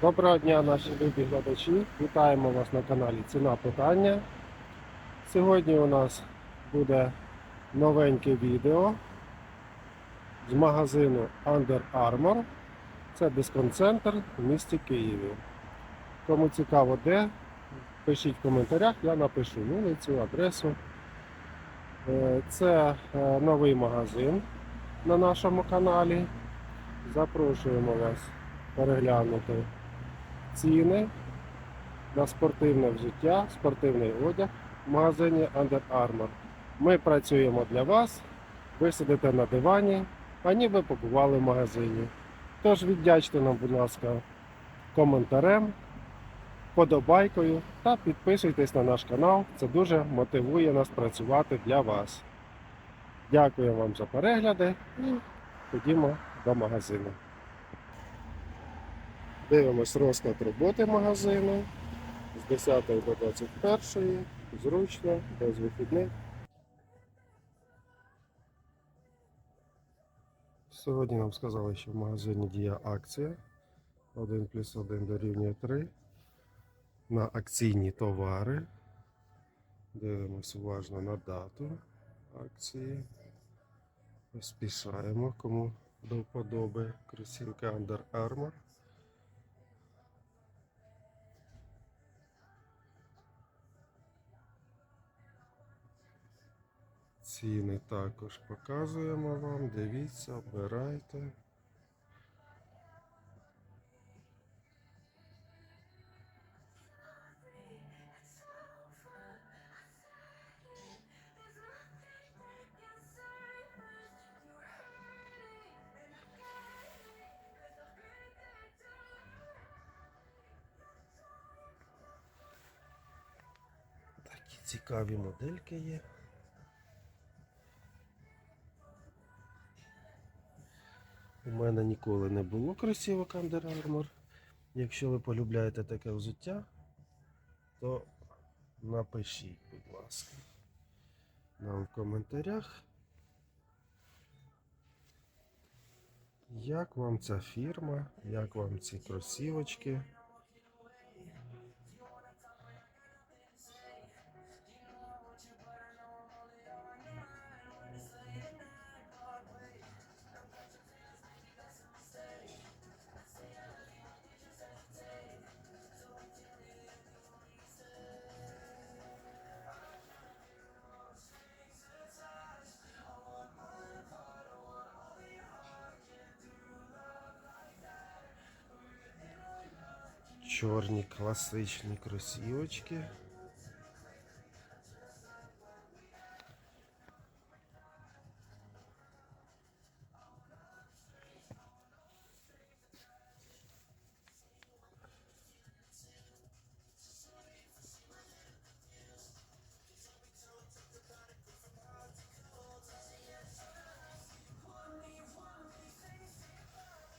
Доброго дня, наші любі глядачі. Вітаємо вас на каналі Ціна питання. Сьогодні у нас буде новеньке відео з магазину Under Armour. Це дисконт-центр в місті Києві. Кому цікаво де, пишіть в коментарях, я напишу вулицю, адресу. Е, Це е, новий магазин на нашому каналі. Запрошуємо вас переглянути ціни на спортивне взуття, спортивний одяг в магазині Under Armour. Ми працюємо для вас, ви сидите на дивані, а ніби побували в магазині. Тож віддячте нам, будь ласка, коментарем, подобайкою та підписуйтесь на наш канал. Це дуже мотивує нас працювати для вас. Дякую вам за перегляди і ходімо до магазину. Дивимось розклад роботи магазину з 10 до 21, зручно, без вихідних. Сьогодні нам сказали, що в магазині діє акція 1 плюс 1 дорівнює 3 на акційні товари. Дивимось уважно на дату акції. Поспішаємо, кому до вподоби кросівки Under Armour. Ціни також показуємо вам. Дивіться, обирайте. Такі цікаві модельки є. У мене ніколи не було кросівок Under Armour. Якщо ви полюбляєте таке взуття, то напишіть, будь ласка, нам в коментарях. Як вам ця фірма, як вам ці кросівочки? Чорні класичні кросівочки.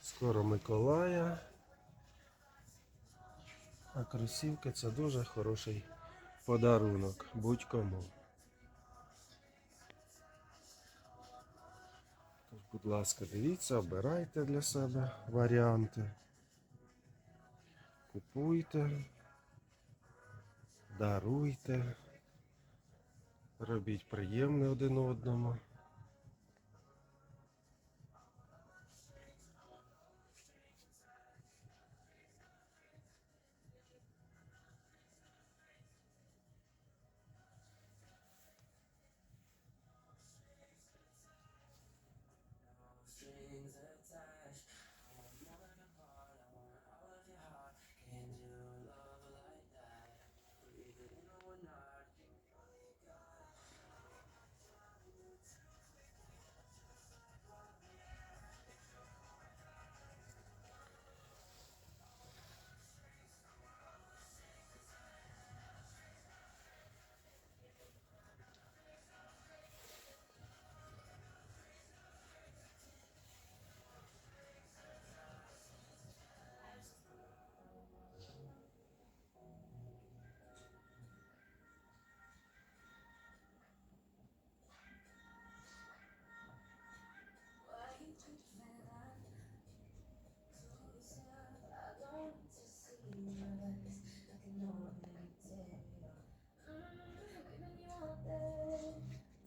Скоро Миколая. Кросівки це дуже хороший подарунок будь-кому. Будь ласка, дивіться, обирайте для себе варіанти. Купуйте, даруйте, робіть приємне один одному.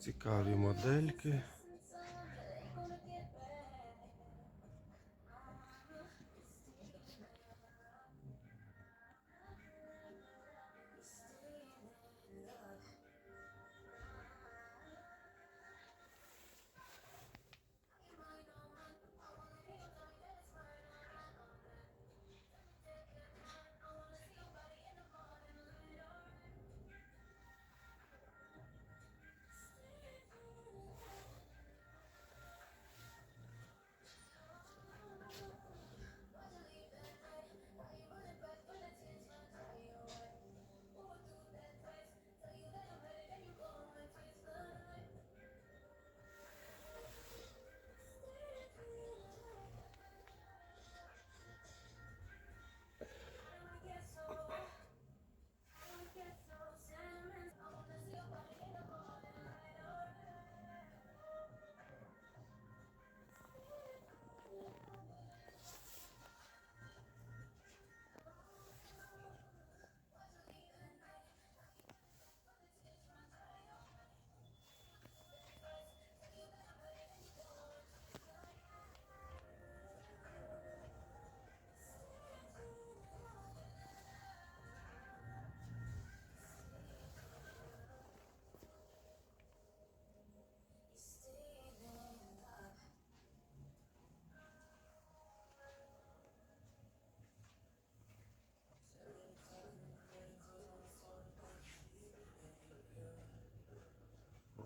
Цікаві модельки.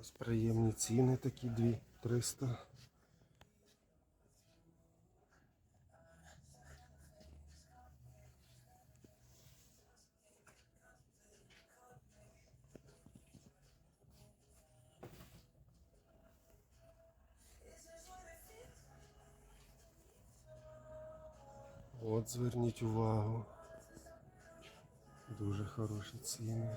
Ось приємні ціни такі дві 300. От зверніть увагу. Дуже хороші ціни.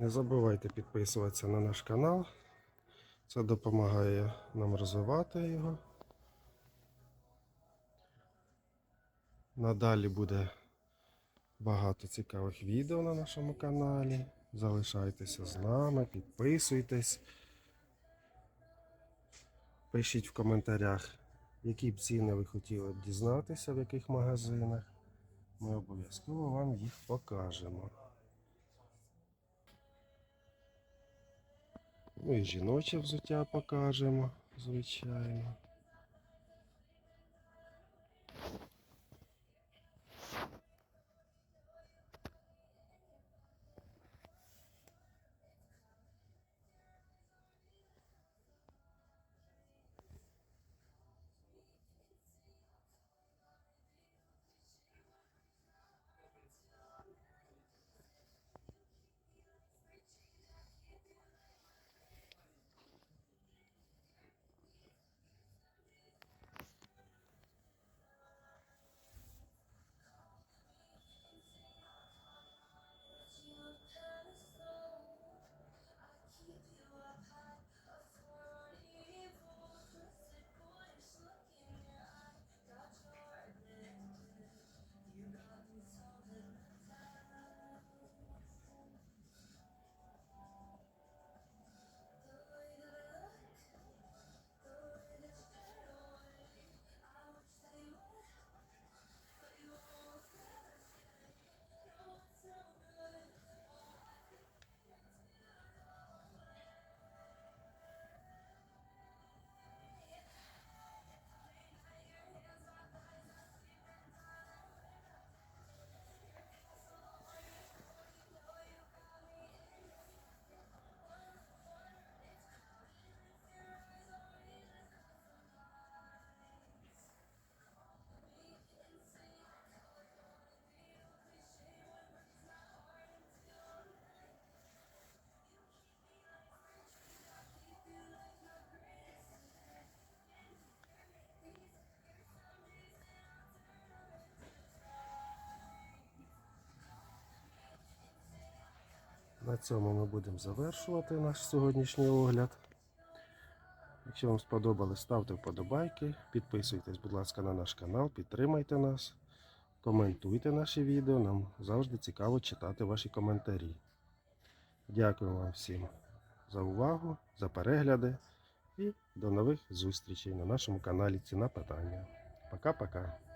Не забувайте підписуватися на наш канал. Це допомагає нам розвивати його. Надалі буде багато цікавих відео на нашому каналі. Залишайтеся з нами, підписуйтесь. Пишіть в коментарях, які б ціни ви хотіли б дізнатися, в яких магазинах. Ми обов'язково вам їх покажемо. Ну і жіноче взуття покажемо, звичайно. На цьому ми будемо завершувати наш сьогоднішній огляд. Якщо вам сподобалось, ставте вподобайки, підписуйтесь, будь ласка, на наш канал, підтримайте нас, коментуйте наші відео. Нам завжди цікаво читати ваші коментарі. Дякую вам всім за увагу, за перегляди і до нових зустрічей на нашому каналі Ціна питання. Пока-пока.